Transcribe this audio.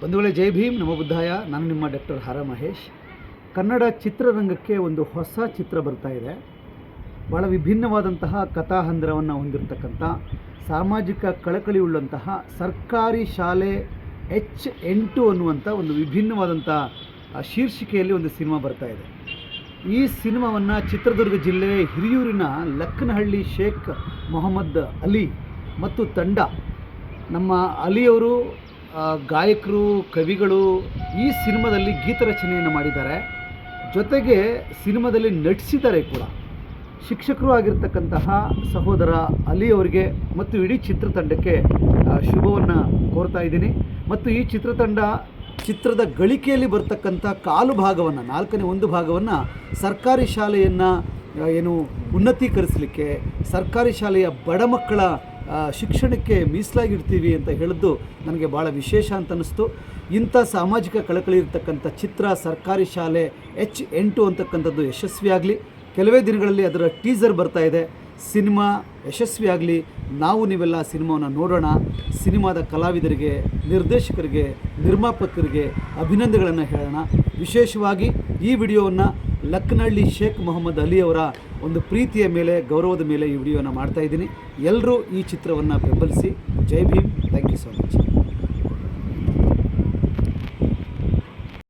ಬಂಧುಗಳೇ, ಜೈ ಭೀಮ್. ನಮ್ಮ ಬುದ್ಧಾಯ, ನಾನು ನಿಮ್ಮ ಡಾಕ್ಟರ್ ಹರ ಮಹೇಶ್. ಕನ್ನಡ ಚಿತ್ರರಂಗಕ್ಕೆ ಒಂದು ಹೊಸ ಚಿತ್ರ ಬರ್ತಾ ಇದೆ. ಭಾಳ ವಿಭಿನ್ನವಾದಂತಹ ಕಥಾಹಂದರವನ್ನು ಹೊಂದಿರತಕ್ಕಂಥ, ಸಾಮಾಜಿಕ ಕಳಕಳಿ ಉಳ್ಳಂತಹ ಸರ್ಕಾರಿ ಶಾಲೆ ಎಚ್ ಎಂಟು ಅನ್ನುವಂಥ ಒಂದು ವಿಭಿನ್ನವಾದಂಥ ಶೀರ್ಷಿಕೆಯಲ್ಲಿ ಒಂದು ಸಿನಿಮಾ ಬರ್ತಾ ಇದೆ. ಈ ಸಿನಿಮಾವನ್ನು ಚಿತ್ರದುರ್ಗ ಜಿಲ್ಲೆ ಹಿರಿಯೂರಿನ ಲಕ್ಕನಹಳ್ಳಿ ಶೇಖ್ ಮೊಹಮ್ಮದ್ ಅಲಿ ಮತ್ತು ತಂಡ, ನಮ್ಮ ಅಲಿಯವರು ಗಾಯಕರು, ಕವಿಗಳು ಈ ಸಿನಿಮಾದಲ್ಲಿ ಗೀತರಚನೆಯನ್ನು ಮಾಡಿದ್ದಾರೆ. ಜೊತೆಗೆ ಸಿನಿಮಾದಲ್ಲಿ ನಟಿಸಿದ್ದಾರೆ ಕೂಡ. ಶಿಕ್ಷಕರು ಆಗಿರ್ತಕ್ಕಂತಹ ಸಹೋದರ ಅಲಿ ಅವರಿಗೆ ಮತ್ತು ಇಡೀ ಚಿತ್ರತಂಡಕ್ಕೆ ಶುಭವನ್ನು ಕೋರ್ತಾ ಇದ್ದೀನಿ. ಮತ್ತು ಈ ಚಿತ್ರತಂಡ ಚಿತ್ರದ ಗಳಿಕೆಯಲ್ಲಿ ಬರ್ತಕ್ಕಂಥ ಕಾಲು ಭಾಗವನ್ನು, ನಾಲ್ಕನೇ ಒಂದು ಭಾಗವನ್ನು ಸರ್ಕಾರಿ ಶಾಲೆಯನ್ನು ಏನು ಉನ್ನತೀಕರಿಸಲಿಕ್ಕೆ, ಸರ್ಕಾರಿ ಶಾಲೆಯ ಬಡ ಮಕ್ಕಳ ಶಿಕ್ಷಣಕ್ಕೆ ಮೀಸಲಾಗಿಡ್ತೀವಿ ಅಂತ ಹೇಳಿದ್ದು ನನಗೆ ಭಾಳ ವಿಶೇಷ ಅಂತ ಅನ್ನಿಸ್ತು ಇಂಥ ಸಾಮಾಜಿಕ ಕಳಕಳಿ ಇರತಕ್ಕಂಥ ಚಿತ್ರ, ಸರ್ಕಾರಿ ಶಾಲೆ, ಎಚ್ ಎಂಟು ಅಂತಕ್ಕಂಥದ್ದು ಯಶಸ್ವಿಯಾಗಲಿ ಕೆಲವೇ ದಿನಗಳಲ್ಲಿ ಅದರ ಟೀಸರ್ ಬರ್ತಾ ಇದೆ. ಸಿನಿಮಾ ಯಶಸ್ವಿಯಾಗಲಿ ನಾವು ನೀವೆಲ್ಲ ಸಿನಿಮಾವನ್ನು ನೋಡೋಣ. ಸಿನಿಮಾದ ಕಲಾವಿದರಿಗೆ, ನಿರ್ದೇಶಕರಿಗೆ, ನಿರ್ಮಾಪಕರಿಗೆ ಅಭಿನಂದನೆಗಳನ್ನು ಹೇಳೋಣ. ವಿಶೇಷವಾಗಿ ಈ ವಿಡಿಯೋವನ್ನು ಲಕ್ನಳ್ಳಿ ಶೇಖ್ ಮೊಹಮ್ಮದ್ ಅಲಿ ಅವರ ಒಂದು ಪ್ರೀತಿಯ ಮೇಲೆ, ಗೌರವದ ಮೇಲೆ ಈ ವಿಡಿಯೋನ ಮಾಡ್ತಾ ಇದ್ದೀನಿ. ಎಲ್ಲರೂ ಈ ಚಿತ್ರವನ್ನು ಬೆಂಬಲಿಸಿ. ಜೈ Bhim. Thank you so much